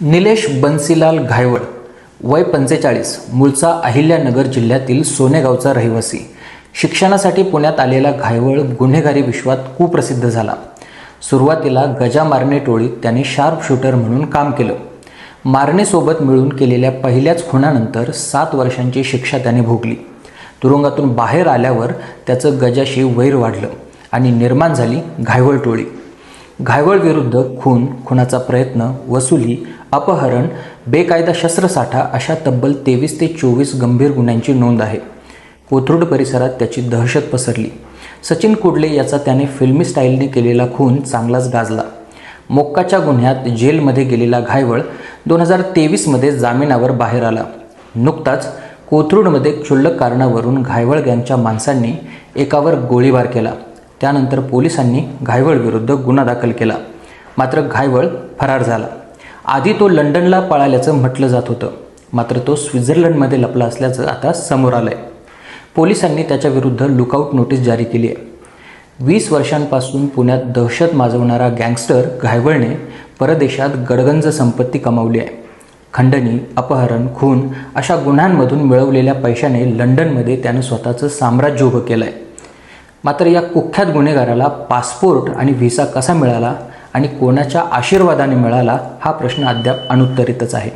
निलेश बन्सीलाल घायवळ वय पंचेचाळीस मूळचा अहिल्यानगर जिल्ह्यातील सोनेगावचा रहिवासी. शिक्षणासाठी पुण्यात आलेला घायवळ गुन्हेगारी विश्वात कुप्रसिद्ध झाला. सुरुवातीला गजा मारणे टोळीत त्याने शार्प शूटर म्हणून काम केलं. मारणेसोबत मिळून केलेल्या पहिल्याच खुनानंतर सात वर्षांची शिक्षा त्याने भोगली. तुरुंगातून बाहेर आल्यावर त्याचं गजाशी वैर वाढलं आणि निर्माण झाली घायवळ टोळी. घायवळ विरुद्ध खून खुनाचा प्रयत्न वसुली अपहरण बेकायदा शस्त्रसाठा अशा तब्बल तेवीस ते चोवीस गंभीर गुन्ह्यांची नोंद आहे. कोथरूड परिसरात त्याची दहशत पसरली. सचिन कुडले याचा त्याने फिल्मी स्टाईलने केलेला खून चांगलाच गाजला. मोक्काच्या गुन्ह्यात जेलमध्ये गेलेला घायवळ दोन हजार तेवीसमध्ये जामिनावर बाहेर आला. नुकताच कोथरूडमध्ये क्षुल्लक कारणावरून घायवळ गँगच्या माणसांनी एकावर गोळीबार केला. त्यानंतर पोलिसांनी घायवळ विरुद्ध गुन्हा दाखल केला. मात्र घायवळ फरार झाला. आधी तो लंडनला पळाल्याचं म्हटलं जात होतं. मात्र तो स्वित्झर्लंडमध्ये लपला असल्याचं आता समोर आलं आहे पोलिसांनी त्याच्याविरुद्ध लुकआउट नोटीस जारी केली आहे. वीस वर्षांपासून पुण्यात दहशत माजवणारा गँगस्टर घायवळने परदेशात गडगंज संपत्ती कमावली आहे. खंडणी अपहरण खून अशा गुन्ह्यांमधून मिळवलेल्या पैशाने लंडनमध्ये त्यानं स्वतःचं साम्राज्य उभं केलं आहे मात्र या कुख्यात गुन्हेगाराला पासपोर्ट आणि व्हिसा कसा मिळाला आणि कोणाच्या आशीर्वादाने मिळाला हा प्रश्न अद्याप अनुत्तरितच आहे.